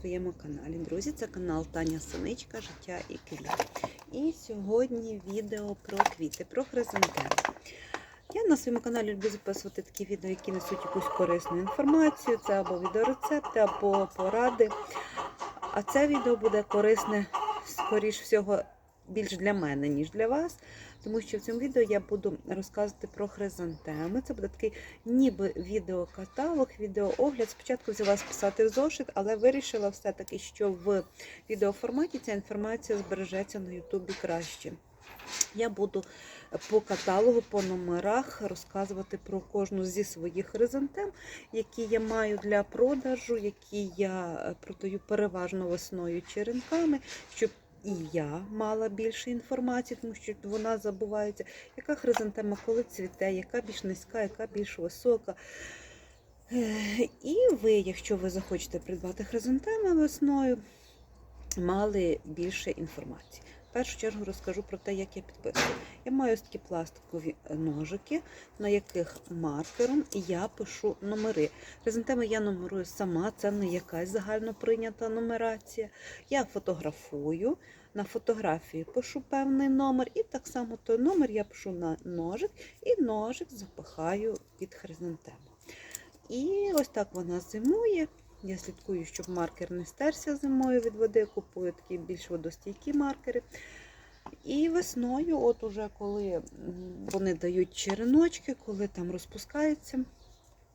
Своєму каналі. Друзі, це канал Таня Синичка, Життя і квіти. І сьогодні відео про квіти, про хризантеми. Я на своєму каналі люблю записувати такі відео, які несуть якусь корисну інформацію. Це або відеорецепти, або поради. А це відео буде корисне, скоріш всього, більш для мене, ніж для вас. Тому що в цьому відео я буду розказувати про хризантеми. Це буде такий ніби відеокаталог, відеоогляд. Спочатку взяла списати в зошит, але вирішила все-таки, що в відеоформаті ця інформація збережеться на Ютубі краще. Я буду по каталогу, по номерах розказувати про кожну зі своїх хризантем, які я маю для продажу, які я продаю переважно весною черенками, щоб і я мала більше інформації, тому що вона забувається, яка хризантема коли цвіте, яка більш низька, яка більш висока. І ви, якщо ви захочете придбати хризантеми весною, мали більше інформації. В першу чергу розкажу про те, як я підписую. Я маю ось такі пластикові ножики, на яких маркером я пишу номери. Хризантеми я нумерую сама, це не якась загально прийнята нумерація. Я фотографую, на фотографії пишу певний номер, і так само той номер я пишу на ножик, і ножик запихаю під хризантему. І ось так вона зимує. Я слідкую, щоб маркер не стерся зимою від води, купую такі більш водостійкі маркери. І весною, от уже коли вони дають череночки, коли там розпускається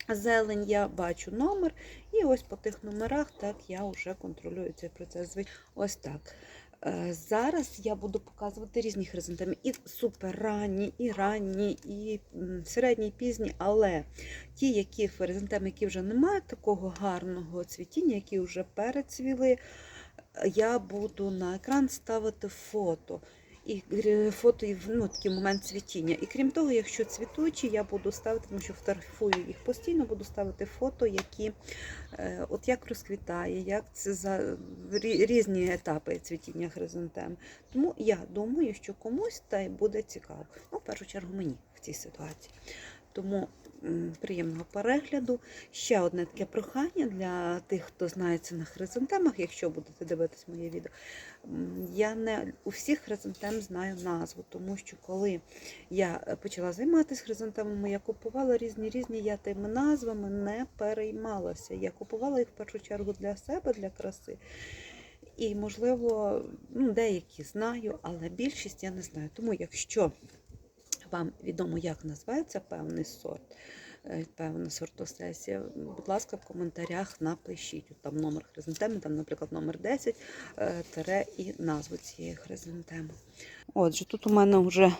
зелень, я бачу номер. І ось по тих номерах так я вже контролюю цей процес. Ось так. Зараз я буду показувати різні хризантеми. І супер ранні, і ранні, і середні, і пізні, але ті, які хризантеми, які вже не мають такого гарного цвітіння, які вже перецвіли, я буду на екран ставити фото. І фото ну, такий момент цвітіння. І крім того, якщо цвітучі, я буду ставити, тому що фотографую їх постійно, буду ставити фото, які от як розквітає, як це за різні етапи цвітіння хризантем. Тому я думаю, що комусь та й буде цікаво. Ну, в першу чергу, мені в цій ситуації. Тому приємного перегляду. Ще одне таке прохання для тих, хто знається на хризантемах, якщо будете дивитись моє відео. Я не у всіх хризантем знаю назву, тому що коли я почала займатися хризантемами, я купувала різні різні, я тими назвами не переймалася. Я купувала їх в першу чергу для себе, для краси. І, можливо, ну, деякі знаю, але більшість я не знаю. Тому якщо вам відомо, як називається певний сорт, певна сортосесія, будь ласка, в коментарях напишіть. Там номер хризантеми, там, наприклад, номер 10 тере і назву цієї хризантеми. Отже, тут у мене вже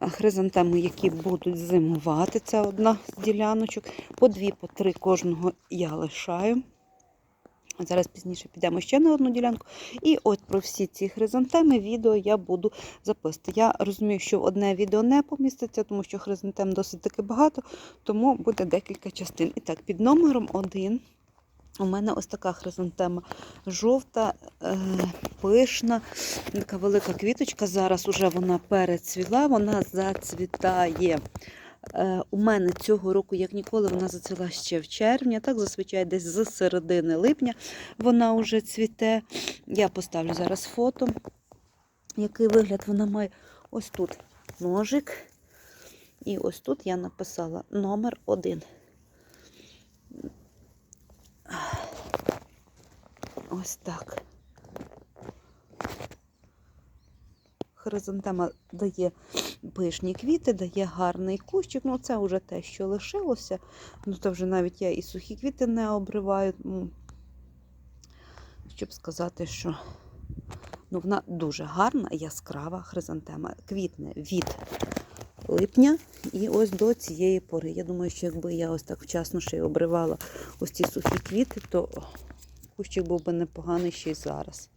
хризантеми, які будуть зимувати. Це одна з діляночок. По дві, по три кожного я лишаю. Зараз пізніше підемо ще на одну ділянку. І от про всі ці хризантеми відео я буду записувати. Я розумію, що одне відео не поміститься, тому що хризантем досить таки багато, тому буде декілька частин. І так, під номером 1 у мене ось така хризантема жовта, е, пишна, така велика квіточка. Зараз уже вона перецвіла, вона зацвітає. У мене цього року, як ніколи, вона зацвіла ще в червні, так зазвичай десь з середини липня вона вже цвіте. Я поставлю зараз фото, який вигляд вона має. Ось тут ножик. І ось тут я написала номер один. Ось так. Хризантема дає пишні квіти, дає гарний кущик. Ну, це вже те, що лишилося. Ну, то вже навіть я і сухі квіти не обриваю. Щоб сказати, що ну, вона дуже гарна, яскрава хризантема. Квітне від липня і ось до цієї пори. Я думаю, що якби я ось так вчасно ще й обривала ось ці сухі квіти, то кущик був би непоганий ще й зараз.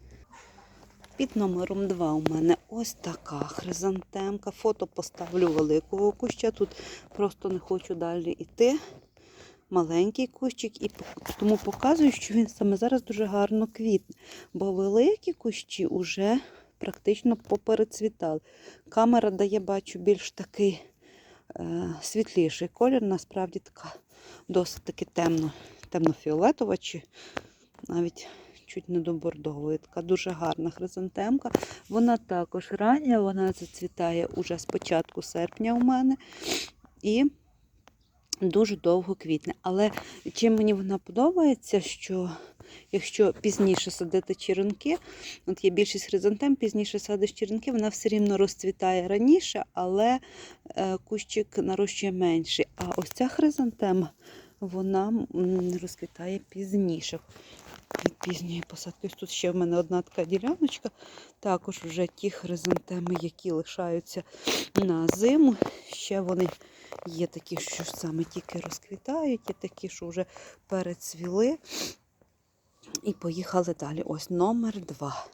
Під номером 2 у мене ось така хризантемка. Фото поставлю великого куща. Тут просто не хочу далі йти. Маленький кущик, і тому показую, що він саме зараз дуже гарно квітне. Бо великі кущі вже практично поперецвітали. Камера дає, бачу, більш такий е, світліший колір. Насправді така досить таки темно, темно-фіолетова чи навіть чуть не до бордової. Така дуже гарна хризантемка. Вона також рання, вона зацвітає уже з початку серпня у мене. І дуже довго квітне. Але чим мені вона подобається, що якщо пізніше садити черенки, от є більшість хризантем, пізніше садиш черенки, вона все рівно розцвітає раніше, але е, кущик нарощує менший. А ось ця хризантема, вона розквітає пізніше. Від пізньої посадки. Тут ще в мене одна така діляночка. Також вже ті хризантеми, які лишаються на зиму. Ще вони є такі, що саме тільки розквітають, є такі, що вже перецвіли. І поїхали далі. Ось номер два.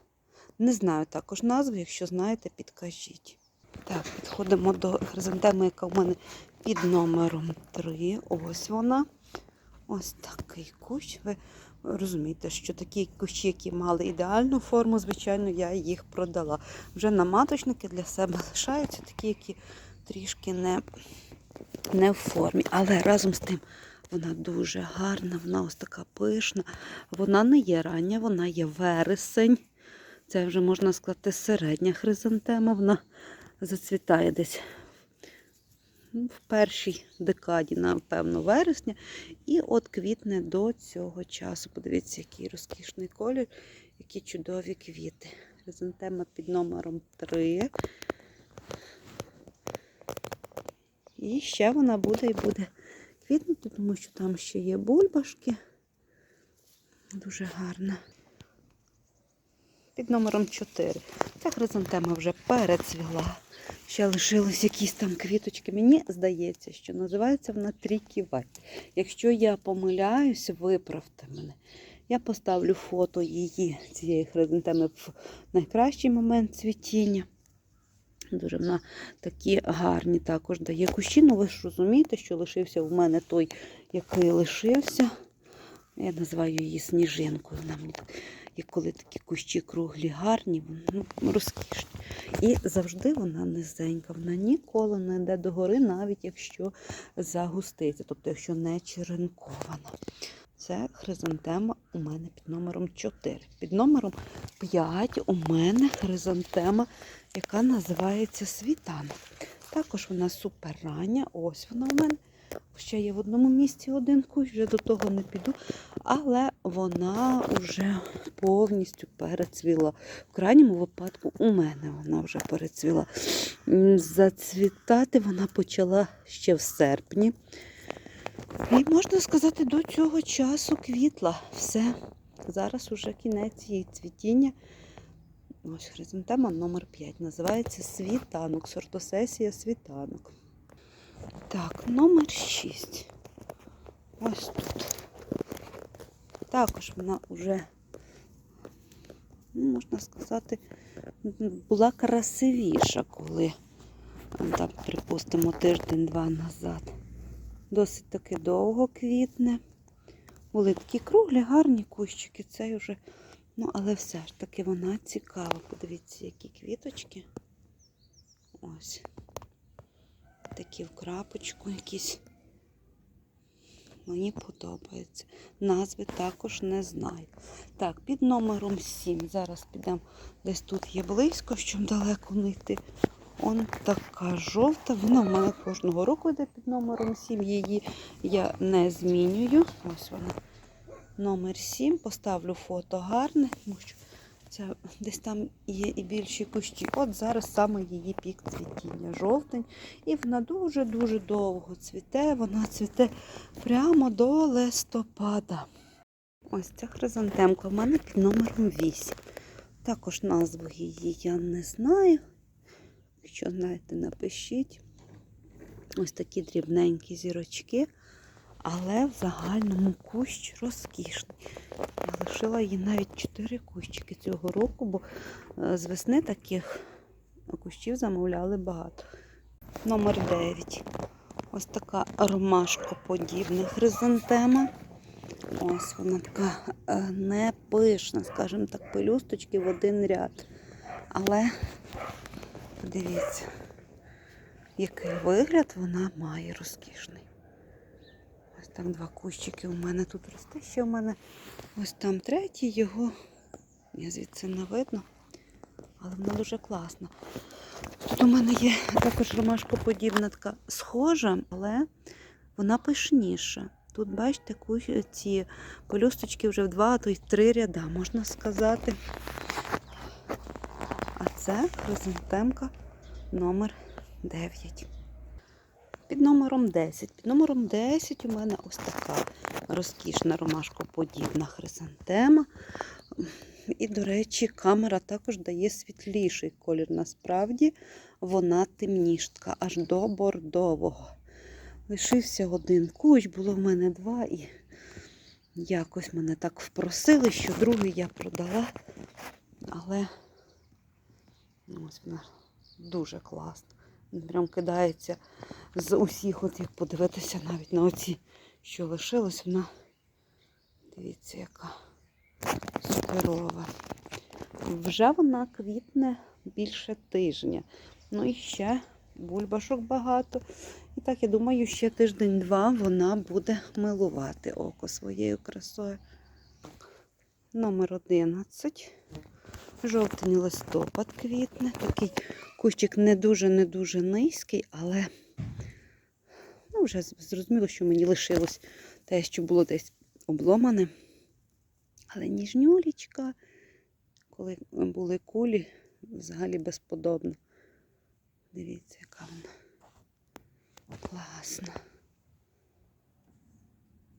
Не знаю також назви, якщо знаєте, підкажіть. Так, підходимо до хризантеми, яка в мене під номером 3. Ось вона. Ось такий кущ. Ви розумієте, що такі кущі, які мали ідеальну форму, звичайно, я їх продала. Вже на маточники для себе лишаються такі, які трішки не, не в формі. Але разом з тим вона дуже гарна, вона ось така пишна. Вона не є рання, вона є вересень. Це вже можна сказати середня хризантема. Вона зацвітає десь в першій декаді, напевно, вересня. І от квітне до цього часу. Подивіться, який розкішний колір, які чудові квіти. Хризантема під номером 3. І ще вона буде і буде квітнути, тому що там ще є бульбашки. Дуже гарна. Під номером 4. Ця хризантема вже перецвіла. Ще лишились якісь там квіточки. Мені здається, що називається вона тріківай. Якщо я помиляюсь, виправте мене. Я поставлю фото її, цієї хризантеми в найкращий момент цвітіння. Дуже вона такі гарні також дає кущі. Ну ви ж розумієте, що лишився у мене той, який лишився. Я називаю її сніжинкою. Як коли такі кущі круглі, гарні, ну, розкішні. І завжди вона низенька, вона ніколи не йде догори, навіть якщо загуститься, тобто якщо не черенкована. Це хризантема у мене під номером 4. Під номером 5 у мене хризантема, яка називається світанок. Також вона супер рання. Ось вона у мене. Ще є в одному місці один кущ, вже до того не піду, але вона вже повністю перецвіла. В крайньому випадку у мене вона вже перецвіла. Зацвітати вона почала ще в серпні. І можна сказати, до цього часу квітла. Все. Зараз уже кінець її цвітіння. Ось хризантема номер 5. Називається світанок. Сортосесія світанок. Так, номер 6. Ось тут. Також вона вже, ну, можна сказати, була красивіша, коли там, припустимо, тиждень-два назад. Досить таки довго квітне. Були такі круглі, гарні кущики. Цей вже, ну, але все ж таки вона цікава. Подивіться, які квіточки. Ось такі в крапочку якісь. Мені подобається. Назви також не знаю. Так, під номером 7. Зараз підемо десь тут є близько, щоб далеко не йти. Он така жовта. Вона в мене кожного року йде під номером 7. Її я не змінюю. Ось вона. Номер 7. Поставлю фото гарне, тому що це десь там є і більші кущі. От зараз саме її пік цвітіння. Жовтень. І вона дуже-дуже довго цвіте. Вона цвіте прямо до листопада. Ось ця хризантемка в мене під номером 8. Також назву її я не знаю. Якщо знаєте, напишіть. Ось такі дрібненькі зірочки. Але в загальному кущ розкішний. Я лишила їй навіть 4 кущики цього року, бо е, з весни таких кущів замовляли багато. Номер 9. Ось така ромашкоподібна хризантема. Ось вона така е, не пишна, скажімо так, пелюсточки в один ряд. Але подивіться, який вигляд вона має розкішний. Ось Там два кущики у мене тут росте. Ще у мене ось там третій, його я звідси не видно. Але вона дуже класна. Тут у мене є також ромашкоподібна така схожа, але вона пишніша. Тут, бачите, ці пелюсточки вже в два, а то й три ряда, можна сказати. А це хризантемка номер 9. Під номером 10. Під номером 10 у мене ось така розкішна ромашкоподібна хризантема. І, до речі, камера також дає світліший колір. Насправді вона темнішка, аж до бордового. Лишився один кущ, було в мене два, і якось мене так впросили, що другий я продала. Але ну, ось вона дуже класна. Прям кидається з усіх, от як подивитися навіть на оці, що лишилось, вона, дивіться, яка суперова. Вже вона квітне більше тижня. Ну і ще бульбашок багато. І так, я думаю, ще тиждень-два вона буде милувати око своєю красою. Номер 11. Жовтень листопад квітне. Такий кущик не дуже-не дуже низький, але ну, вже зрозуміло, що мені лишилось те, що було десь обломане. Але ніжнюлічка, коли були кулі, взагалі безподобно. Дивіться, яка вона класна.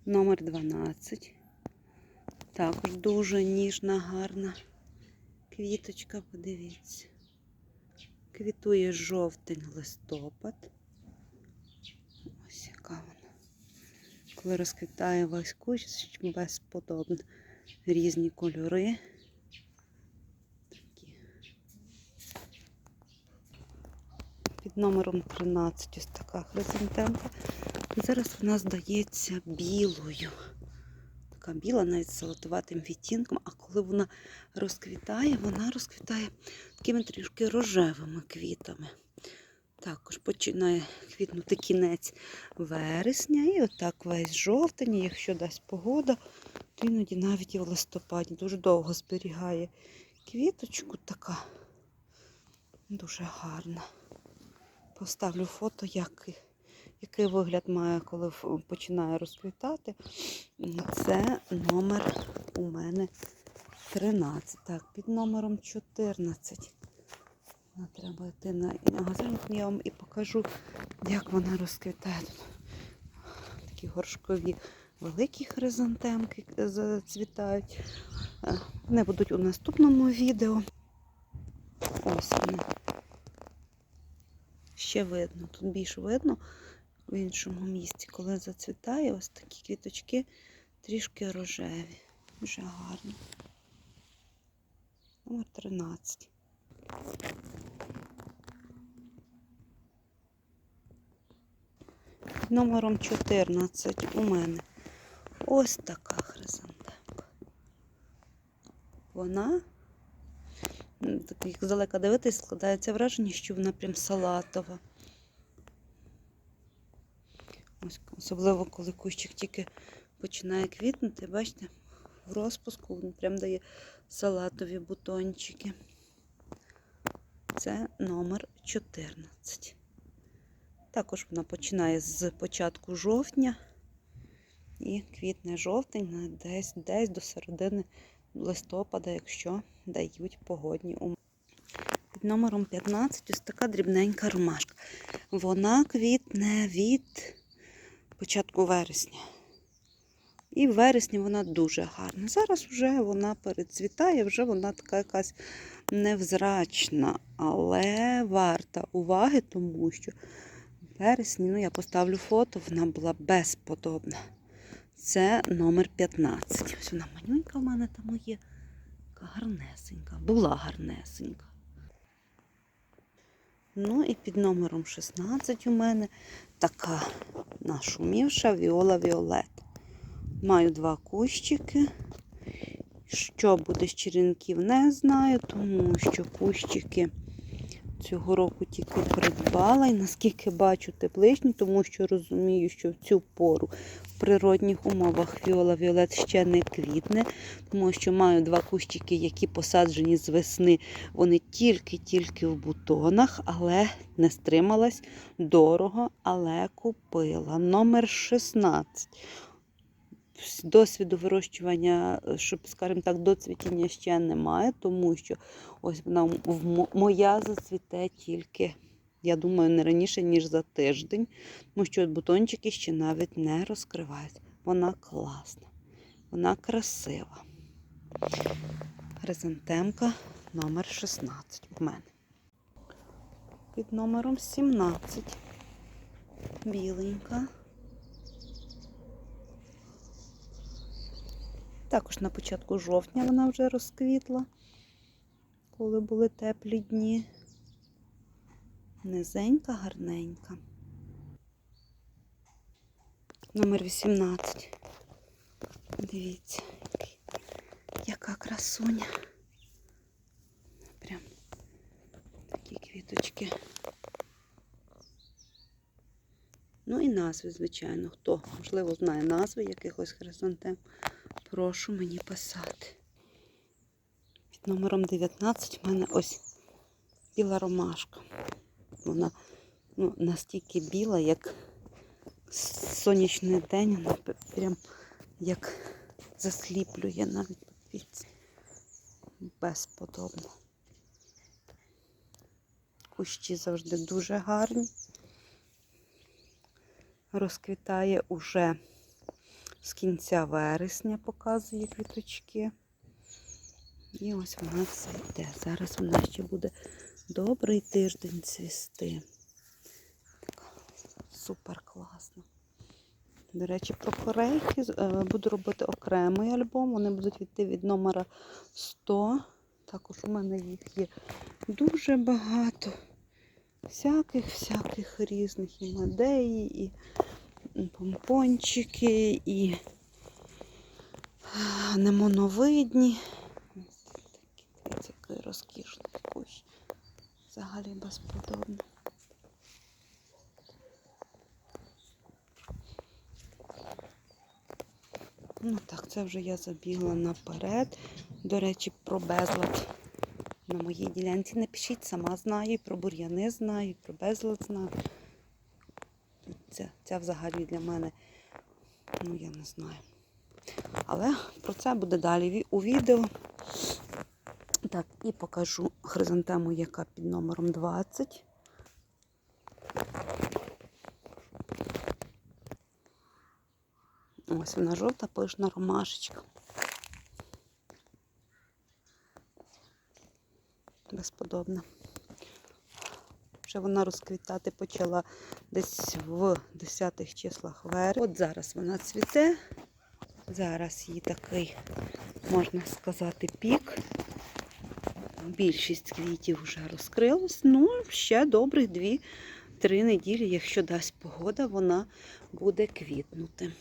Номер 12. Також дуже ніжна, гарна квіточка, подивіться. Квітує жовтень листопад. Ось яка вона. Коли розквітає весь кущ, безподобно. Різні кольори. Під номером 13 ось така хризантемка. Зараз вона здається білою. Така біла, навіть з золотуватим відтінком, а коли вона розквітає, вона розквітає такими трішки рожевими квітами. Також починає квітнути кінець вересня і отак весь жовтень, якщо дасть погода, то іноді навіть і в листопаді дуже довго зберігає квіточку така дуже гарна. Поставлю фото, як, який вигляд має, коли починає розквітати. Це номер у мене 13. Так, під номером 14. Ну, Треба йти на магазин, я вам і покажу, як вона розквітає. Такі горшкові великі хризантемки зацвітають. Е, Вони будуть у наступному відео. Ось вони. Ще видно, тут більш видно в іншому місці, коли зацвітає, ось такі квіточки трішки рожеві. Дуже гарно. Номер 13. Під номером 14 у мене ось така хризантемка. Вона, так як здалека дивитись, складається враження, що вона прям салатова. Ось, особливо, коли кущик тільки починає квітнути, бачите, в розпуску він прям дає салатові бутончики. Це номер 14. Також вона починає з початку жовтня і квітне жовтень десь, десь до середини листопада, якщо дають погодні умови. Під номером 15 ось така дрібненька ромашка. Вона квітне від початку вересня. І в вересні вона дуже гарна. Зараз вже вона перецвітає, вже вона така якась невзрачна, але варта уваги, тому що в вересні, ну я поставлю фото, вона була безподобна. Це номер 15. Ось вона манюнька в мене там є. Така гарнесенька, була гарнесенька. Ну і під номером 16 у мене така нашумівша Віола Віолет. Маю два кущики. Що буде з черенків, не знаю, тому що кущики Цього року тільки придбала і наскільки бачу тепличні, тому що розумію, що в цю пору в природних умовах Віола Віолет ще не квітне, тому що маю два кущики, які посаджені з весни. Вони тільки-тільки в бутонах, але не стрималась дорого, але купила. Номер 16. Досвіду вирощування, е, щоб, скажімо так, до цвітіння ще немає, тому що ось вона моя зацвіте тільки, я думаю, не раніше, ніж за тиждень, тому що бутончики ще навіть не розкриваються. Вона класна, вона красива. Хризантемка номер 16 у мене. Під номером 17. Біленька. Також на початку жовтня вона вже розквітла, коли були теплі дні. Низенька, гарненька. Номер 18. Дивіться, яка красуня. Прям такі квіточки. Ну і назви, звичайно. Хто, можливо, знає назви якихось хризантем, прошу мені писати. Під номером 19 в мене ось біла ромашка. Вона ну, настільки біла, як сонячний день, вона прям як засліплює навіть подивіться. Безподобно. Кущі завжди дуже гарні. Розквітає уже з кінця вересня, показує квіточки. І ось вона все йде. Зараз вона ще буде добрий тиждень цвісти. Така супер класна. До речі, про корейки е, буду робити окремий альбом. Вони будуть йти від номера 100. Також у мене їх є дуже багато. Всяких-всяких різних і мадеї, і помпончики, і немоновидні. Ось який розкішний кущ. Взагалі безподобно. Ну так, це вже я забігла наперед. До речі, про безлад на моїй ділянці напишіть, сама знаю, і про бур'яни знаю, і про безлад знаю. Це, це взагалі для мене, ну я не знаю. Але про це буде далі у відео. Так, і покажу хризантему, яка під номером 20. Ось вона жовта пишна ромашечка. Безподобна. Вже вона розквітати почала десь в 10-х числах вересня. От зараз вона цвіте. Зараз її такий, можна сказати, пік. Більшість квітів вже розкрилась. Ну, ще добрих 2-3 неділі, якщо дасть погода, вона буде квітнути.